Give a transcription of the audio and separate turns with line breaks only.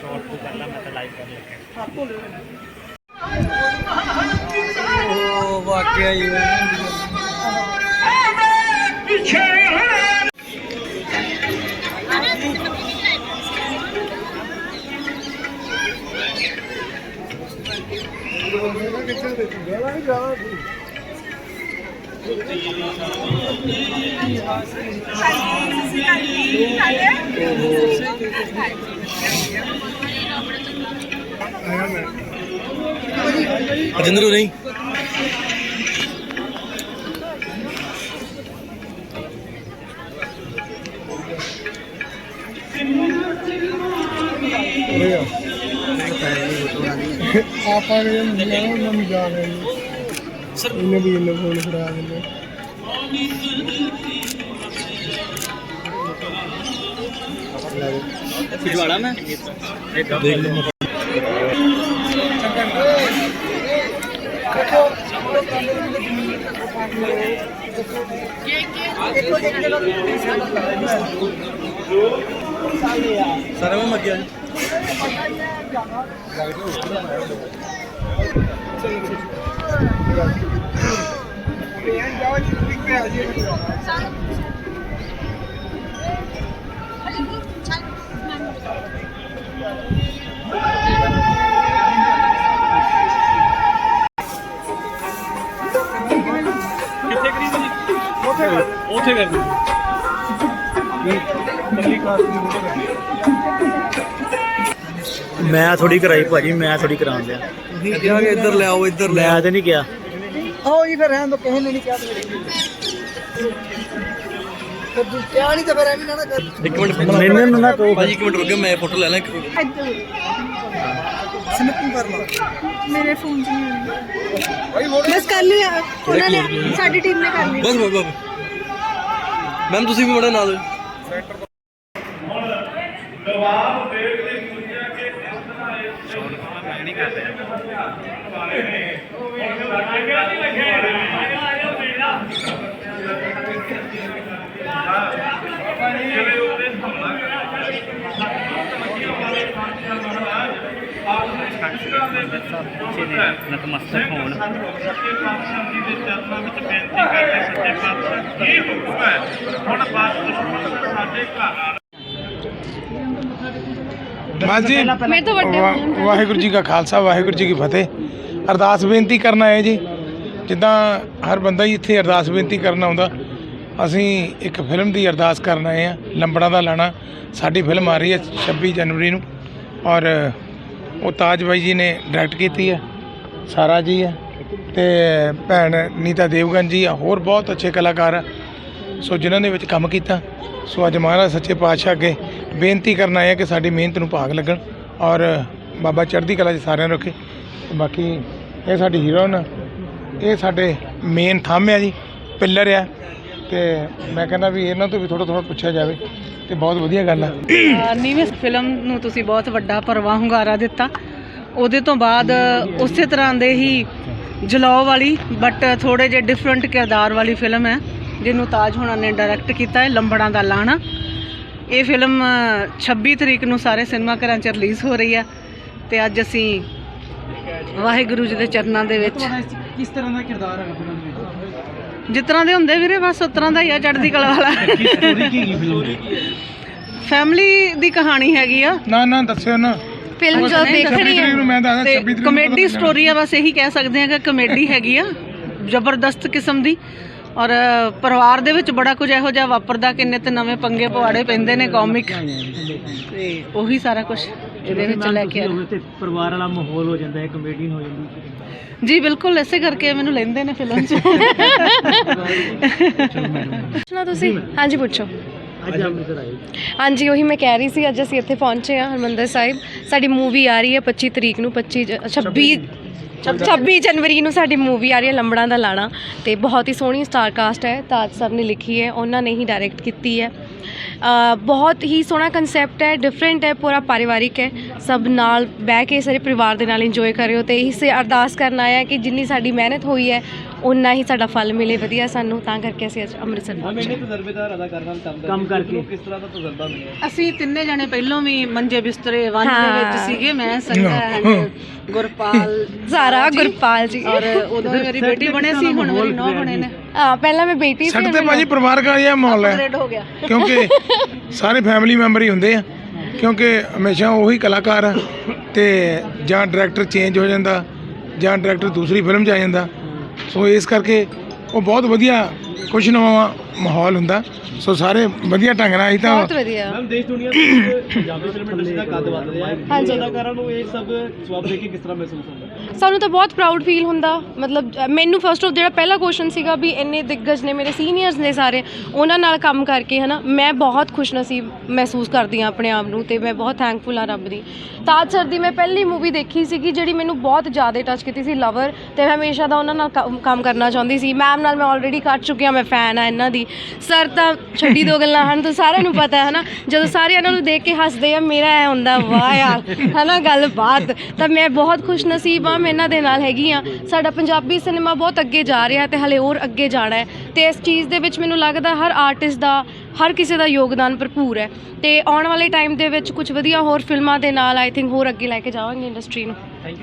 Short oh what मतलब you कर ਅਜਿੰਦਰੂ ਨਹੀਂ
ਆਪਾਂ ਨੇ ਮਿਲਿਆ ਉਹਨਾਂ ਜਾ ਨੇ ਇਹਨੇ ਵੀ ਇਹਨੇ ਫੋਨ ਫੜਾ ਦਿੰਦੇ
ਖਿਜਵਾੜਾ ਮੈਂ? ਦੇਖ ਲਓ। ਸਾਰਾ ਮੈਂ ਮੱਗਿਆ।
ਉੱਥੇ ਕਰ
ਮੈਂ ਥੋੜੀ ਕਰਾਈ ਭਾਜੀ ਮੈਂ ਥੋੜੀ ਕਰਾਉਣ ਦਿਆ
ਤੁਸੀਂ ਕਿਹਾ ਕਿ ਇੱਧਰ ਲੈ ਆਓ ਇੱਧਰ
ਮੈਂ ਤੇ ਨਹੀਂ ਗਿਆ
ਆਓ ਜੀ ਫਿਰ ਰਹਿਣ ਦੋ ਕਿਸੇ ਨੇ ਨਹੀਂ ਕਿਹਾ ਫਿਰ ਤੂੰ ਕਿਹਾ ਨਹੀਂ ਤਾਂ ਫਿਰ ਐਵੇਂ ਨਾ ਨਾ ਕਰ।
ਇੱਕ ਮਿੰਟ ਮੈਨੂੰ ਨਾ ਕਹੋ।
ਭਾਜੀ ਇੱਕ ਮਿੰਟ ਰੁਕੋ ਮੈਂ ਫੋਟੋ ਲੈ ਲਾਂ ਇੱਕ।
ਸਨਿਪਿੰਗ ਕਰ ਲਾ।
ਮੇਰੇ ਫੋਨ 'ਚ ਨਹੀਂ ਹੁੰਦੀ ਬਸ ਕਰ ਲਈ ਉਹਨਾਂ ਨੇ ਸਾਡੀ ਟੀਮ ਨੇ ਕਰ ਲਈ
ਬਸ ਬਸ ਬਸ। ਮੈਮ ਤੁਸੀਂ ਵੀ ਮੜਾ ਨਾਲ।
ਨਤਮਸਤਕ ਹੋਣ
ਸਤਿਗੁਰ ਜੀ ਦੇ ਚਰਨਾਂ ਵਿੱਚ ਬੇਨਤੀ ਕਰਦਾ ਸੱਚੇ ਕੀ ਹੋਣ ਬਾਅਦ ਸਾਡੇ ਘਰ
ਬਸ ਜੀ
ਮੇਰੇ ਤੋਂ ਵੱਡੇ
ਵਾ- ਵਾਹਿਗੁਰੂ ਜੀ ਕਾ ਖਾਲਸਾ ਵਾਹਿਗੁਰੂ ਜੀ ਕੀ ਫਤਿਹ। ਅਰਦਾਸ ਬੇਨਤੀ ਕਰਨ ਆਏ ਜੀ। ਜਿੱਦਾਂ ਹਰ ਬੰਦਾ ਹੀ ਇੱਥੇ ਅਰਦਾਸ ਬੇਨਤੀ ਕਰਨ ਆਉਂਦਾ ਅਸੀਂ ਇੱਕ ਫਿਲਮ ਦੀ ਅਰਦਾਸ ਕਰਨ ਆਏ ਆ ਲੰਬੜਾ ਦਾ ਲਾਣਾ। ਸਾਡੀ ਫਿਲਮ ਆ ਰਹੀ ਹੈ 26 ਜਨਵਰੀ ਨੂੰ ਔਰ ਉਹ ਤਾਜ ਬਾਈ ਜੀ ਨੇ ਡਾਇਰੈਕਟ ਕੀਤੀ ਹੈ ਸਾਰਾ ਜੀ ਹੈ। ਤੇ ਭੈਣ ਨੀਤਾ ਦੇਵਗਨ ਜੀ ਆ ਹੋਰ ਬਹੁਤ ਅੱਛੇ ਕਲਾਕਾਰ ਆ। ਸੋ ਜਿਨ੍ਹਾਂ ਨੇ ਵਿੱਚ ਕੰਮ ਕੀਤਾ, ਸੋ ਅੱਜ ਮਹਾਰਾਜ ਸੱਚੇ ਪਾਤਸ਼ਾਹ ਅੱਗੇ ਬੇਨਤੀ ਕਰਨ ਆਏ ਆ ਕਿ ਸਾਡੀ ਮਿਹਨਤ ਨੂੰ ਭਾਗ ਲੱਗਣ ਔਰ ਬਾਬਾ ਚੜ੍ਹਦੀ ਕਲਾ 'ਚ ਸਾਰਿਆਂ ਨੂੰ ਰੱਖੇ। ਬਾਕੀ ਇਹ ਸਾਡੀ ਹੀਰੋਇਨ ਇਹ ਸਾਡੇ ਮੇਨ ਥੰਮ ਆ ਜੀ, ਪਿੱਲਰ ਆ। ਤੇ ਮੈਂ ਕਹਿੰਦਾ ਵੀ ਇਹਨਾਂ ਤੋਂ ਵੀ ਥੋੜਾ ਥੋੜਾ ਪੁੱਛਿਆ ਜਾਵੇ ਤੇ ਬਹੁਤ ਵਧੀਆ ਗੱਲ ਆ।
ਨੀਵੇਂ ਫਿਲਮ ਨੂੰ ਤੁਸੀਂ ਬਹੁਤ ਵੱਡਾ ਪਰਵਾਹ ਹੁੰਗਾਰਾ ਦਿੱਤਾ। ਉਹਦੇ ਤੋਂ ਬਾਅਦ ਉਸੇ ਤਰ੍ਹਾਂ ਦੇ ਹੀ ਜਲਾਓ ਵਾਲੀ ਬਟ ਥੋੜੇ ਜਿਹੇ ਡਿਫਰੈਂਟ ਕਿਰਦਾਰ ਵਾਲੀ ਫਿਲਮ ਹੈ। ਜਿਹਨੂੰ ਤਾਜ ਹੋਣਾ ਨੇ ਡਾਇਰੈਕਟ ਕੀਤਾ ਹੈ ਲੰਬੜਾਂ ਦਾ ਲਾਣਾ। ਇਹ ਫਿਲਮ ਅ, 26 ਤਰੀਕ ਨੂੰ ਸਾਰੇ ਸਿਨੇਮਾ ਘਰਾਂ 'ਚ ਰਿਲੀਜ਼ ਹੋ ਰਹੀ ਹੈ ਤੇ ਅੱਜ ਅਸੀਂ ਵਾਹਿਗੁਰੂ ਜੀ ਦੇ ਚਰਨਾਂ ਦੇ ਵਿੱਚ
ਕਿਸ ਤਰ੍ਹਾਂ ਦਾ ਕਿਰਦਾਰ ਹੈ ਫਿਲਮ ਵਿੱਚ?
ਜਿਸ ਤਰ੍ਹਾਂ ਦੇ ਹੁੰਦੇ ਵੀਰੇ ਬਸ ਉਸ ਤਰ੍ਹਾਂ ਦਾ ਹੀ ਆ ਚੜ੍ਹਦੀ ਕਲਾ ਵਾਲਾ।
ਕੀ ਸਟੋਰੀ ਕੀ ਹੈ ਫਿਲਮ ਦੀ?
ਫੈਮਿਲੀ ਦੀ ਕਹਾਣੀ ਹੈਗੀ ਆ।
ਨਾ ਨਾ ਦੱਸਿਓ ਨਾ।
ਫਿਲਮ ਜੋ ਦੇਖ
26
ਰਹੀ
ਤਰੀਕ ਨੂੰ ਮੈਂ ਦੱਸਦਾ
ਤੇ
26 ਤਰੀਕ ਨੂੰ
ਕਮੇਡੀ ਸਟੋਰੀ ਆ ਬਸ ਇਹੀ ਕਹਿ ਸਕਦੇ ਆ ਕਿ ਕਮੇਡੀ ਹੈਗੀ ਆ ਜ਼ਬਰਦਸਤ ਕਿਸਮ ਦੀ। ਔਰ ਪਰਿਵਾਰ ਦੇ ਵਿੱਚ ਬੜਾ ਕੁਝ ਇਹੋ ਜਿਹਾ ਵਾਪਰਦਾ ਕਿੰਨੇ ਤੇ ਨਵੇਂ ਪੰਗੇ ਪਵਾੜੇ ਪੈਂਦੇ ਨੇ ਕਾਮਿਕ। ਤੇ ਉਹੀ ਸਾਰਾ ਕੁਝ ਇਹਦੇ ਵਿੱਚ ਲੈ ਕੇ ਆ
ਤੇ ਪਰਿਵਾਰ ਵਾਲਾ ਮਾਹੌਲ ਹੋ ਜਾਂਦਾ ਹੈ ਕਮੇਡੀਅਨ ਹੋ ਜਾਂਦੀ
ਜੀ ਬਿਲਕੁਲ ਇਸੇ ਕਰਕੇ ਮੈਨੂੰ ਲੈਂਦੇ ਨੇ ਫਿਲਮ 'ਚ।
ਪੁੱਛਣਾ ਤੁਸੀਂ? ਹਾਂਜੀ ਪੁੱਛੋ।
ਅੱਜ ਅੰਮ੍ਰਿਤਸਰ ਆਏ।
ਹਾਂਜੀ ਉਹੀ ਮੈਂ ਕਹਿ ਰਹੀ ਸੀ ਅੱਜ ਅਸੀਂ ਇੱਥੇ ਪਹੁੰਚੇ ਹਾਂ ਹਰਮੰਦਰ ਸਾਹਿਬ। ਸਾਡੀ ਮੂਵੀ ਆ ਰਹੀ ਹੈ 25 ਤਰੀਕ ਨੂੰ 25 ਜ- 26
26 ਜਨਵਰੀ ਨੂੰ ਸਾਡੀ ਮੂਵੀ ਆ ਰਹੀ ਹੈ ਲੰਬੜਾਂ ਦਾ ਲਾਣਾ ਤੇ ਬਹੁਤ ਹੀ ਸੋਹਣੀ ਸਟਾਰ ਕਾਸਟ ਹੈ ਤਾਜ ਸਰ ਨੇ ਲਿਖੀ ਹੈ ਉਹਨਾਂ ਨੇ ਹੀ ਡਾਇਰੈਕਟ ਕੀਤੀ ਹੈ। ਬਹੁਤ ਹੀ ਸੋਹਣਾ ਕਨਸੈਪਟ ਹੈ ਡਿਫਰੈਂਟ ਹੈ ਪੂਰਾ ਪਰਿਵਾਰਿਕ ਹੈ। ਸਭ ਨਾਲ ਬਹਿ ਕੇ ਸਾਰੇ ਪਰਿਵਾਰ ਦੇ ਨਾਲ ਇੰਜੋਏ ਕਰਿਓ ਤੇ ਇਸੇ ਅਰਦਾਸ ਕਰਨ ਆਇਆ ਕਿ ਜਿੰਨੀ ਸਾਡੀ ਮਿਹਨਤ ਹੋਈ ਹੈ ਉਨਾ ਹੀ ਸਾਡਾ ਫਲ ਮਿਲੇ ਵਧੀਆ ਸਾਨੂੰ। ਤਾਂ ਕਰਕੇ ਅਸੀਂ ਅੱਜ ਅੰਮ੍ਰਿਤਸਰ ਪਹੁੰਚੇ।
ਤਜਰਬੇਦਾਰ ਅਦਾਕਾਰ ਨਾਲ ਕੰਮ
ਕਰਕੇ
ਕਿਸ ਤਰ੍ਹਾਂ ਦਾ ਤਜਰਬਾ ਮਿਲਿਆ?
ਅਸੀਂ ਤਿੰਨੇ ਜਣੇ ਪਹਿਲਾਂ ਵੀ ਮੰਜੇ ਬਿਸਤਰੇ ਵੰਨ ਦੇ। ਵਿੱਚ ਸੀਗੇ ਮੈਂ ਸੰਗਾ ਐਂਡ ਗੁਰਪਾਲ
ਸਾਰਾ ਗੁਰਪਾਲ ਜੀ।
ਔਰ ਉਦੋਂ ਮੇਰੀ ਬੇਟੀ ਬਣੇ ਸੀ ਹੁਣ ਮੇਰੀ ਨੌ ਬਣੇ ਨੇ।
ਹਾਂ ਪਹਿਲਾਂ ਮੈਂ ਬੇਟੀ ਸੀ
ਸਾਡੇ ਤੇ ਭਾਜੀ ਪਰਿਵਾਰਕ ਜਿਹਾ ਮਾਹੌਲ ਹੈ।
ਅਪਗ੍ਰੇਡ ਹੋ ਗਿਆ।
ਕਿਉਂਕਿ ਸਾਰੇ ਫੈਮਿਲੀ ਮੈਂਬਰ ਹੀ ਹੁੰਦੇ ਆ। ਕਿਉਂਕਿ ਹਮੇਸ਼ਾ ਉਹੀ ਕਲਾਕਾਰ ਆ ਤੇ ਜਾਂ ਡਾਇਰੈਕਟਰ ਚੇਂਜ ਹੋ ਜਾਂਦਾ ਜਾਂ ਡਾਇਰੈਕਟਰ ਦੂਸਰੀ ਫਿਲਮ 'ਚ ਆ ਜਾਂਦਾ। ਸੋ ਇਸ ਕਰਕੇ ਉਹ ਬਹੁਤ ਵਧੀਆ ਖੁਸ਼ਨੁਮਾ ਮਾਹੌਲ ਹੁੰਦਾ। ਸੋ ਸਾਰੇ ਵਧੀਆ ਢੰਗ ਨਾਲ ਅਸੀਂ ਤਾਂ
ਬਹੁਤ ਵਧੀਆ।
ਮੈਮ ਦੇਸ਼ ਦੁਨੀਆ ਦੇ ਵਿੱਚ ਪੰਜਾਬੀ ਫਿਲਮ ਇੰਡਸਟਰੀ ਦਾ ਕੱਦ ਵੱਧ ਰਿਹਾ ਹੈ।
ਹਾਂਜੀ।
ਅਦਾਕਾਰਾਂ ਨੂੰ ਇਹ ਸਭ ਜਵਾਬ ਦੇ ਕੇ ਕਿਸ ਤਰ੍ਹਾਂ ਮਹਿਸੂਸ ਹੁੰਦਾ?
ਸਾਨੂੰ ਤਾਂ ਬਹੁਤ ਪ੍ਰਾਊਡ ਫੀਲ ਹੁੰਦਾ। ਮਤਲਬ ਅ, ਮੈਨੂੰ ਫਸਟ ਆਫ ਜਿਹੜਾ ਪਹਿਲਾ ਕੁਐਸਚਨ ਸੀਗਾ ਵੀ ਇੰਨੇ ਦਿੱਗਜ ਨੇ ਮੇਰੇ ਸੀਨੀਅਰਸ ਨੇ ਸਾਰੇ ਉਹਨਾਂ ਨਾਲ ਕੰਮ ਕਰਕੇ ਹਨਾ ਮੈਂ ਬਹੁਤ ਖੁਸ਼ਨਸੀਬ ਮਹਿਸੂਸ ਕਰਦੀ ਹਾਂ ਆਪਣੇ ਆਪ ਨੂੰ ਤੇ ਮੈਂ ਬਹੁਤ ਥੈਂਕਫੁਲ ਹਾਂ ਰੱਬ ਦੀ। ਤਾਜ ਸਰ ਦੀ ਮੈਂ ਪਹਿਲੀ ਮੂਵੀ ਦੇਖੀ ਸੀਗੀ ਜਿਹੜੀ ਮੈਨੂੰ ਬਹੁਤ ਜ਼ਿਆਦਾ ਟੱਚ ਕੀਤੀ ਸੀ ਲਵਰ ਤੇ ਮੈਂ ਹਮੇਸ਼ਾ ਦਾ ਉਹਨਾਂ ਨਾਲ ਕੰਮ- ਕੰਮ ਕਰਨਾ ਚਾਹੁੰਦੀ ਸੀ। ਮੈਮ ਨਾਲ ਮੈਂ ਆਲਰੇਡੀ ਕਰ ਚੁੱਕੀ ਹਾਂ ਮੈਂ ਫੈਨ ਆ ਇਹਨਾਂ ਦੀ। ਸਰ ਤਾਂ ਛੱਡੀ ਦੋ ਗੱਲਾਂ ਹਨ ਤਾਂ ਸਾਰਿਆਂ ਨੂੰ ਪਤਾ ਹੈ ਹਨਾ? ਜਦੋਂ ਸਾਰੇ ਇਹਨਾਂ ਨੂੰ ਦੇਖ ਕੇ ਹੱਸਦੇ ਆ ਮੇਰਾ ਐ ਹੁੰਦਾ ਵਾਹ ਯਾਰ ਹਨਾ ਗੱਲ ਬਾਤ ਤਾਂ ਮੈਂ ਬਹੁਤ ਖੁਸ਼ ਨਸੀਬ ਆ ਮੈਂ ਇਹਨਾਂ ਦੇ ਨਾਲ ਹੈਗੀ ਆ ਸਾਡਾ ਪੰਜਾਬੀ ਸਿਨੇਮਾ ਬਹੁਤ ਅੱਗੇ ਜਾ ਰਿਹਾ ਤੇ ਹਲੇ ਹੋਰ ਅੱਗੇ ਜਾਣਾ ਹੈ। ਤੇ ਇਸ ਚੀਜ਼ ਦੇ ਵਿੱਚ ਮੈਨੂੰ ਲੱਗਦਾ ਹਰ ਆਰਟਿਸਟ ਦਾ ਹਰ ਕਿਸੇ ਦਾ ਯੋਗਦਾਨ ਭਰਪੂਰ ਹੈ। ਤੇ ਆਉਣ ਵਾਲੇ ਟਾਈਮ ਦੇ ਵਿੱਚ ਕੁਝ ਵਧੀਆ ਹੋਰ ਫਿਲਮਾਂ ਦੇ ਨਾਲ ਆਈ ਥਿੰਕ ਹੋਰ ਅੱਗੇ ਲੈ ਕੇ ਜਾਵਾਂਗੇ ਇੰਡਸਟਰੀ ਨੂੰ। ਥੈਂਕ